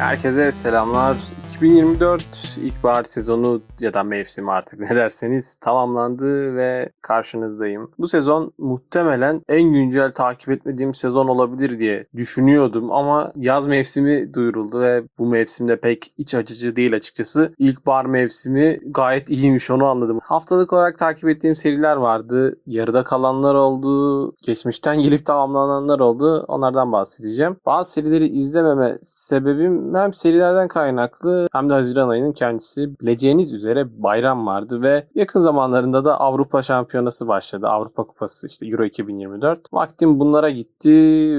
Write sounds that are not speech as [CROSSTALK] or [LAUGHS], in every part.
Herkese selamlar. 2024 ilkbahar sezonu ya da mevsimi artık ne derseniz tamamlandı ve karşınızdayım. Bu sezon muhtemelen en güncel takip etmediğim sezon olabilir diye düşünüyordum ama yaz mevsimi duyuruldu ve bu mevsimde pek iç açıcı değil açıkçası. İlkbahar mevsimi gayet iyiymiş onu anladım. Haftalık olarak takip ettiğim seriler vardı. Yarıda kalanlar oldu. Geçmişten gelip tamamlananlar oldu. Onlardan bahsedeceğim. Bazı serileri izlememe sebebim hem serilerden kaynaklı hem de Haziran ayının kendisi. Bileceğiniz üzere bayram vardı ve yakın zamanlarında da Avrupa Şampiyonası başladı. Avrupa Kupası işte Euro 2024. Vaktim bunlara gitti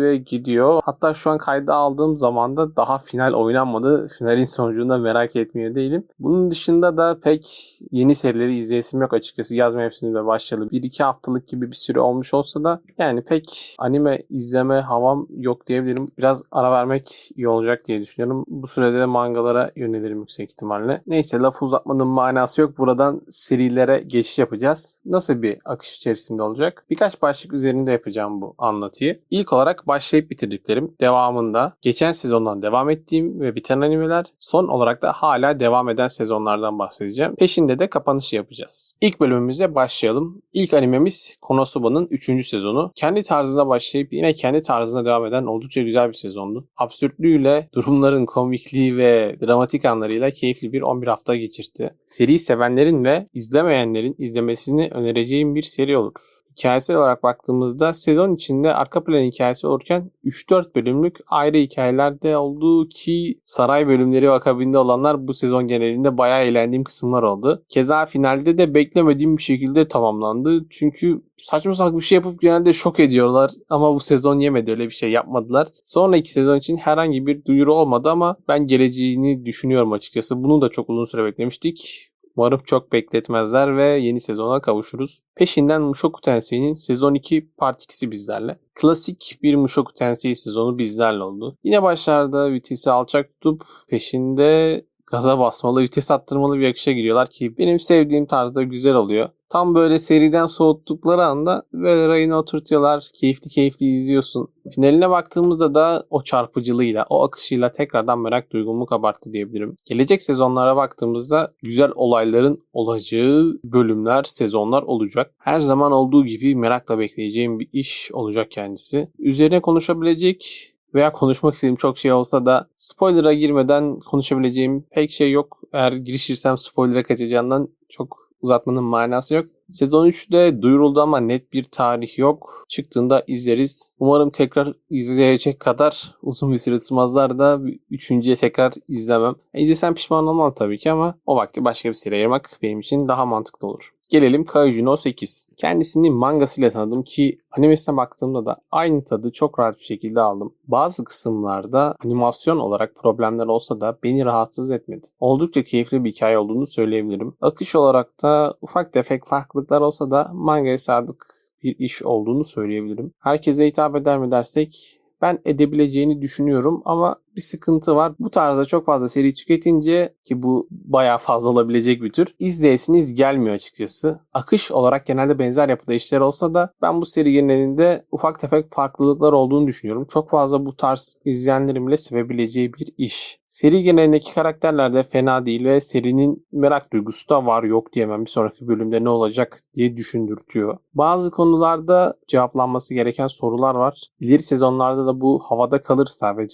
ve gidiyor. Hatta şu an kayda aldığım zaman da daha final oynanmadı. Finalin sonucunu da merak etmiyor değilim. Bunun dışında da pek yeni serileri izleyesim yok açıkçası. Yaz mevsiminde başladı. 1-2 haftalık gibi bir süre olmuş olsa da yani pek anime izleme havam yok diyebilirim. Biraz ara vermek iyi olacak diye düşünüyorum. Bu sürede de mangalara yönelirim yüksek ihtimalle. Neyse laf uzatmanın manası yok. Buradan serilere geçiş yapacağız. Nasıl bir akış içerisinde olacak? Birkaç başlık üzerinde yapacağım bu anlatıyı. İlk olarak başlayıp bitirdiklerim. Devamında geçen sezondan devam ettiğim ve biten animeler. Son olarak da hala devam eden sezonlardan bahsedeceğim. Peşinde de kapanışı yapacağız. İlk bölümümüze başlayalım. İlk animemiz Konosuba'nın 3. sezonu. Kendi tarzında başlayıp yine kendi tarzında devam eden oldukça güzel bir sezondu. Absürtlüğüyle, durumların komikliği ve dramatik anlarıyla keyifli bir 11 hafta geçirdi. Seri sevenlerin ve izlemeyenlerin izlemesini önereceğim bir seri olur. Hikayesel olarak baktığımızda sezon içinde arka plan hikayesi olurken 3-4 bölümlük ayrı hikayelerde olduğu ki saray bölümleri akabinde olanlar bu sezon genelinde bayağı eğlendiğim kısımlar oldu. Keza finalde de beklemediğim bir şekilde tamamlandı. Çünkü saçma sapan bir şey yapıp genelde şok ediyorlar ama bu sezon yemedi öyle bir şey yapmadılar. Sonraki sezon için herhangi bir duyuru olmadı ama ben geleceğini düşünüyorum açıkçası. Bunu da çok uzun süre beklemiştik. Umarım çok bekletmezler ve yeni sezona kavuşuruz. Peşinden Mushoku Tensei'nin sezon 2 part 2'si bizlerle. Klasik bir Mushoku Tensei sezonu bizlerle oldu. Yine başlarda vitesi alçak tutup peşinde gaza basmalı, vites attırmalı bir akışa giriyorlar ki benim sevdiğim tarzda güzel oluyor. Tam böyle seriden soğuttukları anda böyle rayına oturtuyorlar. Keyifli keyifli izliyorsun. Finaline baktığımızda da o çarpıcılığıyla, o akışıyla tekrardan merak duygumu kabarttı diyebilirim. Gelecek sezonlara baktığımızda güzel olayların olacağı bölümler, sezonlar olacak. Her zaman olduğu gibi merakla bekleyeceğim bir iş olacak kendisi. Üzerine konuşabilecek veya konuşmak istediğim çok şey olsa da spoiler'a girmeden konuşabileceğim pek şey yok. Eğer girişirsem spoiler'a kaçacağından çok uzatmanın manası yok. Sezon 3'de duyuruldu ama net bir tarih yok. Çıktığında izleriz. Umarım tekrar izleyecek kadar uzun bir süre tutmazlar da üçüncüye tekrar izlemem. E, pişman olmam tabii ki ama o vakti başka bir seri ayırmak benim için daha mantıklı olur. Gelelim Kaiju no 8. Kendisini mangasıyla tanıdım ki animesine baktığımda da aynı tadı çok rahat bir şekilde aldım. Bazı kısımlarda animasyon olarak problemler olsa da beni rahatsız etmedi. Oldukça keyifli bir hikaye olduğunu söyleyebilirim. Akış olarak da ufak tefek farklılıklar olsa da mangaya sadık bir iş olduğunu söyleyebilirim. Herkese hitap eder mi dersek ben edebileceğini düşünüyorum ama bir sıkıntı var. Bu tarzda çok fazla seri tüketince ki bu bayağı fazla olabilecek bir tür izleyesiniz gelmiyor açıkçası. Akış olarak genelde benzer yapıda işler olsa da ben bu seri genelinde ufak tefek farklılıklar olduğunu düşünüyorum. Çok fazla bu tarz izleyenlerin bile sevebileceği bir iş. Seri genelindeki karakterler de fena değil ve serinin merak duygusu da var yok diyemem. Bir sonraki bölümde ne olacak diye düşündürtüyor. Bazı konularda cevaplanması gereken sorular var. İleri sezonlarda da bu havada kalırsa ve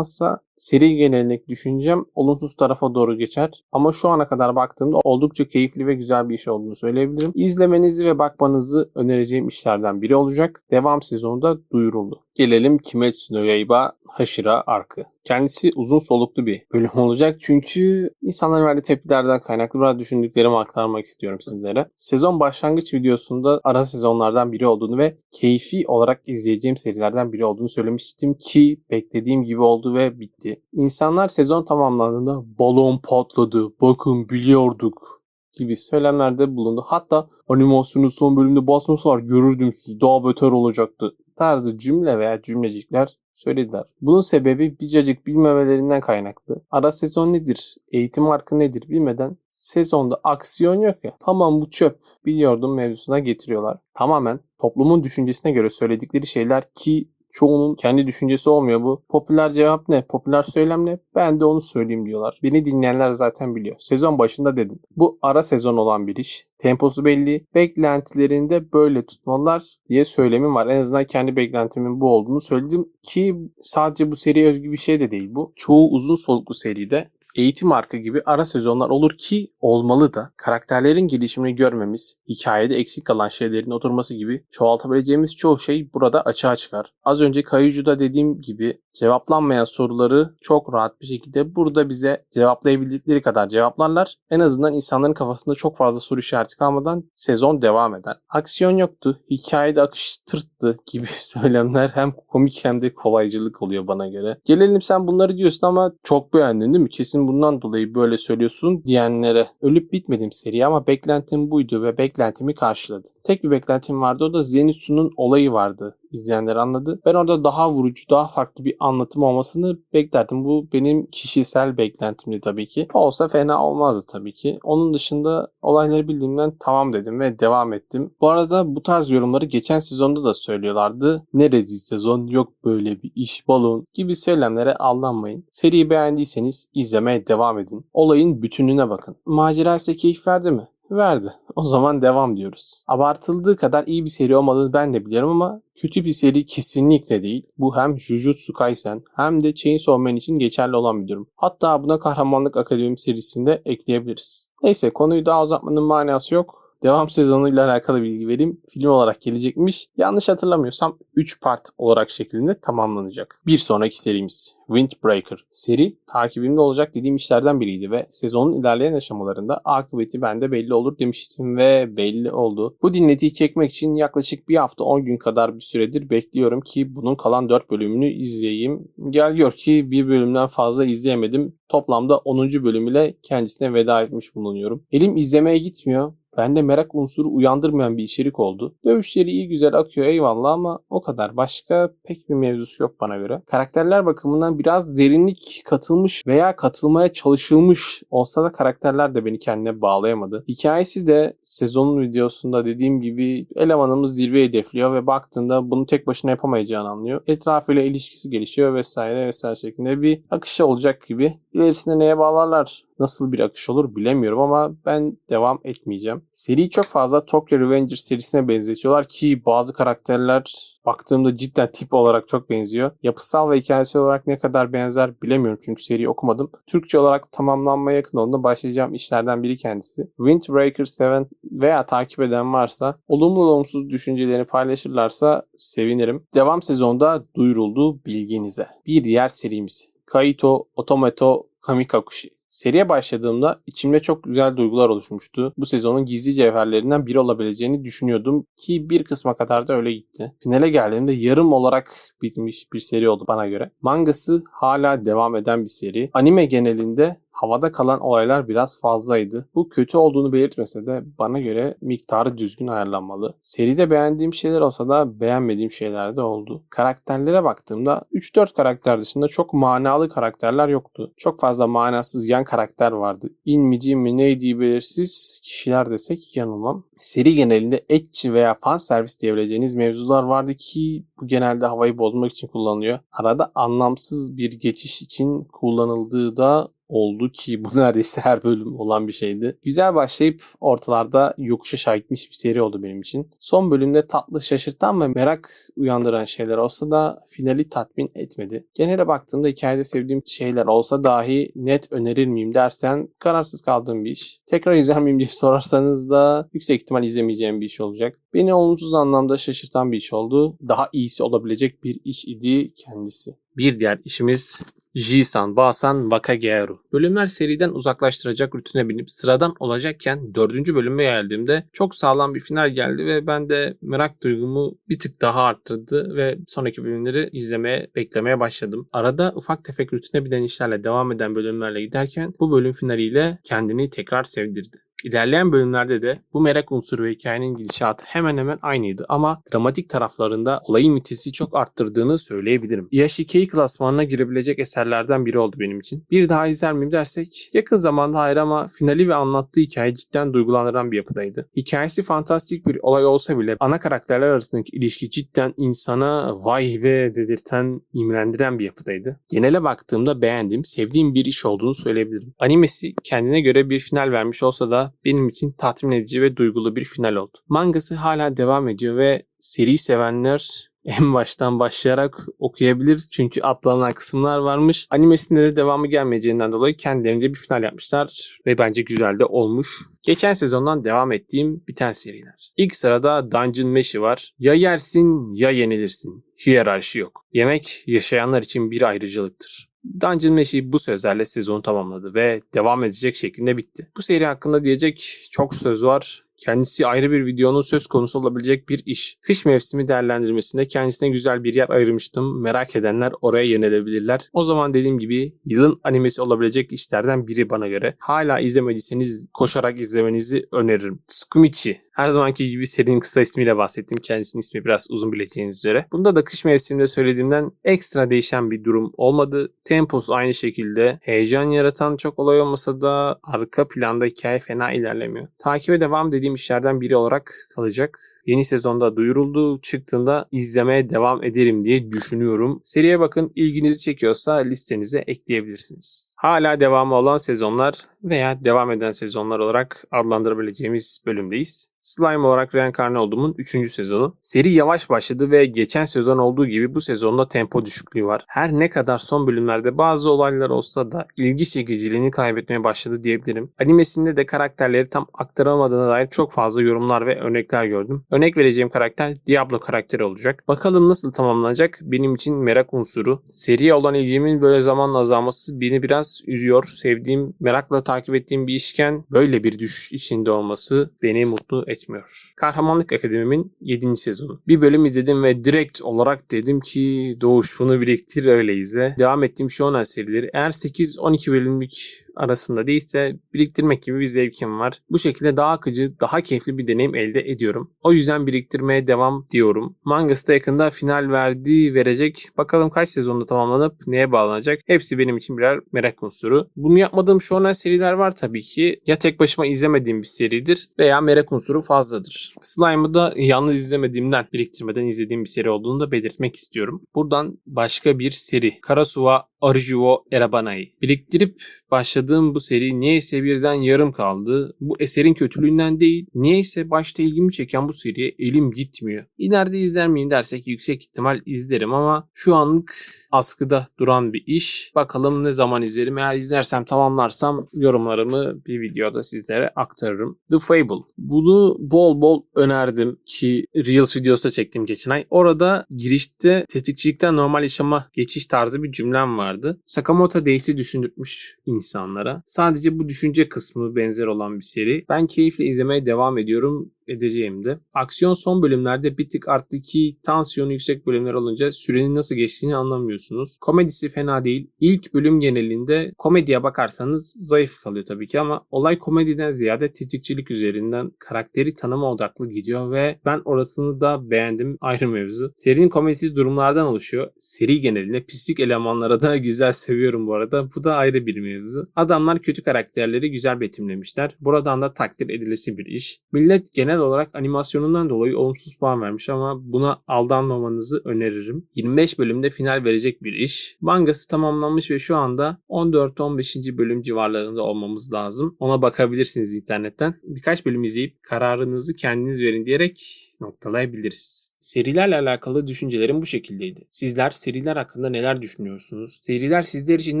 cevaplanmazsa seri genelindeki düşüncem olumsuz tarafa doğru geçer. Ama şu ana kadar baktığımda oldukça keyifli ve güzel bir iş olduğunu söyleyebilirim. İzlemenizi ve bakmanızı önereceğim işlerden biri olacak. Devam sezonu da duyuruldu. Gelelim Kimetsu no Yaiba Hashira Arkı. Kendisi uzun soluklu bir bölüm olacak çünkü insanların verdiği tepkilerden kaynaklı biraz düşündüklerimi aktarmak istiyorum sizlere. Sezon başlangıç videosunda ara sezonlardan biri olduğunu ve keyfi olarak izleyeceğim serilerden biri olduğunu söylemiştim ki beklediğim gibi oldu ve bitti. İnsanlar sezon tamamlandığında balon patladı, bakın biliyorduk gibi söylemlerde bulundu. Hatta animasyonu son bölümde basmasalar görürdüm sizi daha beter olacaktı tarzı cümle veya cümlecikler söylediler. Bunun sebebi bircacık bilmemelerinden kaynaklı. Ara sezon nedir, eğitim hakkı nedir bilmeden sezonda aksiyon yok ya. Tamam bu çöp biliyordum mevzusuna getiriyorlar. Tamamen toplumun düşüncesine göre söyledikleri şeyler ki çoğunun kendi düşüncesi olmuyor bu. Popüler cevap ne? Popüler söylem ne? Ben de onu söyleyeyim diyorlar. Beni dinleyenler zaten biliyor. Sezon başında dedim. Bu ara sezon olan bir iş. Temposu belli. Beklentilerini de böyle tutmalılar diye söylemim var. En azından kendi beklentimin bu olduğunu söyledim ki sadece bu seriye özgü bir şey de değil bu. Çoğu uzun soluklu seride eğitim arka gibi ara sezonlar olur ki olmalı da karakterlerin gelişimini görmemiz, hikayede eksik kalan şeylerin oturması gibi çoğaltabileceğimiz çoğu şey burada açığa çıkar. Az önce Kayucu'da dediğim gibi cevaplanmayan soruları çok rahat bir şekilde burada bize cevaplayabildikleri kadar cevaplarlar. En azından insanların kafasında çok fazla soru işareti kalmadan sezon devam eder. Aksiyon yoktu, hikayede akış tırttı gibi [LAUGHS] söylemler hem komik hem de kolaycılık oluyor bana göre. Gelelim sen bunları diyorsun ama çok beğendin değil mi? Kesin bundan dolayı böyle söylüyorsun diyenlere. Ölüp bitmedim seri ama beklentim buydu ve beklentimi karşıladı. Tek bir beklentim vardı o da Zenitsu'nun olayı vardı izleyenler anladı. Ben orada daha vurucu, daha farklı bir anlatım olmasını beklerdim. Bu benim kişisel beklentimdi tabii ki. Olsa fena olmazdı tabii ki. Onun dışında olayları bildiğimden tamam dedim ve devam ettim. Bu arada bu tarz yorumları geçen sezonda da söylüyorlardı. Ne rezil sezon, yok böyle bir iş, balon gibi söylemlere aldanmayın. Seriyi beğendiyseniz izlemeye devam edin. Olayın bütününe bakın. Macera ise keyif verdi mi? Verdi. O zaman devam diyoruz. Abartıldığı kadar iyi bir seri olmadığını ben de biliyorum ama kötü bir seri kesinlikle değil. Bu hem Jujutsu Kaisen hem de Chainsaw Man için geçerli olan bir durum. Hatta buna Kahramanlık Akademi serisinde ekleyebiliriz. Neyse konuyu daha uzatmanın manası yok devam sezonuyla alakalı bilgi vereyim. Film olarak gelecekmiş. Yanlış hatırlamıyorsam 3 part olarak şeklinde tamamlanacak. Bir sonraki serimiz Windbreaker. Seri takibimde olacak dediğim işlerden biriydi ve sezonun ilerleyen aşamalarında akıbeti bende belli olur demiştim ve belli oldu. Bu dinletiyi çekmek için yaklaşık bir hafta 10 gün kadar bir süredir bekliyorum ki bunun kalan 4 bölümünü izleyeyim. Gel gör ki bir bölümden fazla izleyemedim. Toplamda 10. bölüm ile kendisine veda etmiş bulunuyorum. Elim izlemeye gitmiyor. Bende merak unsuru uyandırmayan bir içerik oldu. Dövüşleri iyi güzel akıyor eyvallah ama o kadar. Başka pek bir mevzusu yok bana göre. Karakterler bakımından biraz derinlik katılmış veya katılmaya çalışılmış olsa da karakterler de beni kendine bağlayamadı. Hikayesi de sezonun videosunda dediğim gibi elemanımız zirve hedefliyor ve baktığında bunu tek başına yapamayacağını anlıyor. Etrafıyla ilişkisi gelişiyor vesaire vesaire şeklinde bir akışı olacak gibi. İlerisinde neye bağlarlar? nasıl bir akış olur bilemiyorum ama ben devam etmeyeceğim. Seriyi çok fazla Tokyo Revengers serisine benzetiyorlar ki bazı karakterler baktığımda cidden tip olarak çok benziyor. Yapısal ve hikayesi olarak ne kadar benzer bilemiyorum çünkü seriyi okumadım. Türkçe olarak tamamlanmaya yakın olduğunda başlayacağım işlerden biri kendisi. Windbreaker seven veya takip eden varsa olumlu olumsuz düşüncelerini paylaşırlarsa sevinirim. Devam sezonda duyuruldu bilginize. Bir diğer serimiz Kaito Otomato Kamikakushi. Seriye başladığımda içimde çok güzel duygular oluşmuştu. Bu sezonun gizli cevherlerinden biri olabileceğini düşünüyordum ki bir kısma kadar da öyle gitti. Finale geldiğimde yarım olarak bitmiş bir seri oldu bana göre. Mangası hala devam eden bir seri. Anime genelinde havada kalan olaylar biraz fazlaydı. Bu kötü olduğunu belirtmese de bana göre miktarı düzgün ayarlanmalı. Seride beğendiğim şeyler olsa da beğenmediğim şeyler de oldu. Karakterlere baktığımda 3-4 karakter dışında çok manalı karakterler yoktu. Çok fazla manasız yan karakter vardı. İnmici mi neydi belirsiz kişiler desek yanılmam. Seri genelinde etçi veya fan servis diyebileceğiniz mevzular vardı ki bu genelde havayı bozmak için kullanılıyor. Arada anlamsız bir geçiş için kullanıldığı da oldu ki bu [LAUGHS] neredeyse her bölüm olan bir şeydi. Güzel başlayıp ortalarda yokuşa aşağı gitmiş bir seri oldu benim için. Son bölümde tatlı şaşırtan ve merak uyandıran şeyler olsa da finali tatmin etmedi. Genele baktığımda hikayede sevdiğim şeyler olsa dahi net önerir miyim dersen kararsız kaldığım bir iş. Tekrar izler miyim diye [LAUGHS] sorarsanız da yüksek ihtimal izlemeyeceğim bir iş olacak. Beni olumsuz anlamda şaşırtan bir iş oldu. Daha iyisi olabilecek bir iş idi kendisi. Bir diğer işimiz Jisan, Basan, Wakagearu. Bölümler seriden uzaklaştıracak rutine binip sıradan olacakken dördüncü bölüme geldiğimde çok sağlam bir final geldi ve ben de merak duygumu bir tık daha arttırdı ve sonraki bölümleri izlemeye, beklemeye başladım. Arada ufak tefek rutine binen işlerle devam eden bölümlerle giderken bu bölüm finaliyle kendini tekrar sevdirdi. İlerleyen bölümlerde de bu merak unsuru ve hikayenin gidişatı hemen hemen aynıydı ama dramatik taraflarında olayın vitesi çok arttırdığını söyleyebilirim. Yashikei klasmanına girebilecek eserlerden biri oldu benim için. Bir daha izler miyim dersek yakın zamanda hayır ama finali ve anlattığı hikaye cidden duygulandıran bir yapıdaydı. Hikayesi fantastik bir olay olsa bile ana karakterler arasındaki ilişki cidden insana vay be dedirten, imrendiren bir yapıdaydı. Genele baktığımda beğendiğim, sevdiğim bir iş olduğunu söyleyebilirim. Animesi kendine göre bir final vermiş olsa da benim için tatmin edici ve duygulu bir final oldu. Mangası hala devam ediyor ve seri sevenler en baştan başlayarak okuyabilir. Çünkü atlanan kısımlar varmış. Animesinde de devamı gelmeyeceğinden dolayı kendilerince bir final yapmışlar ve bence güzel de olmuş. Geçen sezondan devam ettiğim biten seriler. İlk sırada Dungeon Mesh'i var. Ya yersin ya yenilirsin. Hiyerarşi yok. Yemek yaşayanlar için bir ayrıcalıktır. Dungeon Mesh'i bu sözlerle sezonu tamamladı ve devam edecek şeklinde bitti. Bu seri hakkında diyecek çok söz var. Kendisi ayrı bir videonun söz konusu olabilecek bir iş. Kış mevsimi değerlendirmesinde kendisine güzel bir yer ayırmıştım. Merak edenler oraya yönelebilirler. O zaman dediğim gibi yılın animesi olabilecek işlerden biri bana göre. Hala izlemediyseniz koşarak izlemenizi öneririm. Tsukumichi. Her zamanki gibi serinin kısa ismiyle bahsettim. Kendisinin ismi biraz uzun bileceğiniz üzere. Bunda da kış mevsiminde söylediğimden ekstra değişen bir durum olmadı. Temposu aynı şekilde. Heyecan yaratan çok olay olmasa da arka planda hikaye fena ilerlemiyor. Takibe devam dediğim işlerden biri olarak kalacak yeni sezonda duyuruldu. Çıktığında izlemeye devam ederim diye düşünüyorum. Seriye bakın ilginizi çekiyorsa listenize ekleyebilirsiniz. Hala devamı olan sezonlar veya devam eden sezonlar olarak adlandırabileceğimiz bölümdeyiz. Slime olarak reenkarne olduğumun 3. sezonu. Seri yavaş başladı ve geçen sezon olduğu gibi bu sezonda tempo düşüklüğü var. Her ne kadar son bölümlerde bazı olaylar olsa da ilgi çekiciliğini kaybetmeye başladı diyebilirim. Animesinde de karakterleri tam aktaramadığına dair çok fazla yorumlar ve örnekler gördüm. Örnek vereceğim karakter Diablo karakteri olacak. Bakalım nasıl tamamlanacak benim için merak unsuru. Seriye olan ilgimin böyle zamanla azalması beni biraz üzüyor. Sevdiğim, merakla takip ettiğim bir işken böyle bir düşüş içinde olması beni mutlu etmiyor. Kahramanlık Akademi'min 7. sezonu. Bir bölüm izledim ve direkt olarak dedim ki Doğuş bunu biriktir öyle izle. Devam ettiğim shonen serileri eğer 8-12 bölümlük arasında değilse biriktirmek gibi bir zevkim var. Bu şekilde daha akıcı, daha keyifli bir deneyim elde ediyorum. O yüzden biriktirmeye devam diyorum. Mangası da yakında final verdi, verecek. Bakalım kaç sezonda tamamlanıp neye bağlanacak. Hepsi benim için birer merak unsuru. Bunu yapmadığım shonen seriler var tabii ki. Ya tek başıma izlemediğim bir seridir veya merak unsuru fazladır. Slime'ı da yalnız izlemediğimden, biriktirmeden izlediğim bir seri olduğunu da belirtmek istiyorum. Buradan başka bir seri. Karasuva Arjuo Erabanai. Biriktirip başladığım bu seri niyeyse birden yarım kaldı. Bu eserin kötülüğünden değil, niyeyse başta ilgimi çeken bu seriye elim gitmiyor. İleride izler miyim dersek yüksek ihtimal izlerim ama şu anlık askıda duran bir iş. Bakalım ne zaman izlerim. Eğer izlersem tamamlarsam yorumlarımı bir videoda sizlere aktarırım. The Fable. Bunu bol bol önerdim ki Reels videosu çektim geçen ay. Orada girişte tetikçilikten normal yaşama geçiş tarzı bir cümlem vardı. Sakamoto Days'i düşündürtmüş insanlara. Sadece bu düşünce kısmı benzer olan bir seri. Ben keyifle izlemeye devam ediyorum edeceğim de. Aksiyon son bölümlerde bir tık arttı ki tansiyonu yüksek bölümler olunca sürenin nasıl geçtiğini anlamıyorsunuz. Komedisi fena değil. İlk bölüm genelinde komediye bakarsanız zayıf kalıyor tabii ki ama olay komediden ziyade tetikçilik üzerinden karakteri tanıma odaklı gidiyor ve ben orasını da beğendim ayrı mevzu. Serinin komedisi durumlardan oluşuyor. Seri genelinde pislik elemanlara da [LAUGHS] güzel seviyorum bu arada. Bu da ayrı bir mevzu. Adamlar kötü karakterleri güzel betimlemişler. Buradan da takdir edilesi bir iş. Millet genel olarak animasyonundan dolayı olumsuz puan vermiş ama buna aldanmamanızı öneririm. 25 bölümde final verecek bir iş. Mangası tamamlanmış ve şu anda 14-15. bölüm civarlarında olmamız lazım. Ona bakabilirsiniz internetten. Birkaç bölüm izleyip kararınızı kendiniz verin diyerek noktalayabiliriz. Serilerle alakalı düşüncelerim bu şekildeydi. Sizler seriler hakkında neler düşünüyorsunuz? Seriler sizler için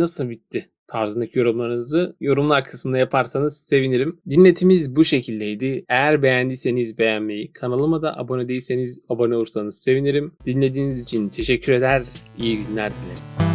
nasıl bitti? tarzındaki yorumlarınızı yorumlar kısmında yaparsanız sevinirim. Dinletimiz bu şekildeydi. Eğer beğendiyseniz beğenmeyi, kanalıma da abone değilseniz abone olursanız sevinirim. Dinlediğiniz için teşekkür eder. İyi günler dilerim.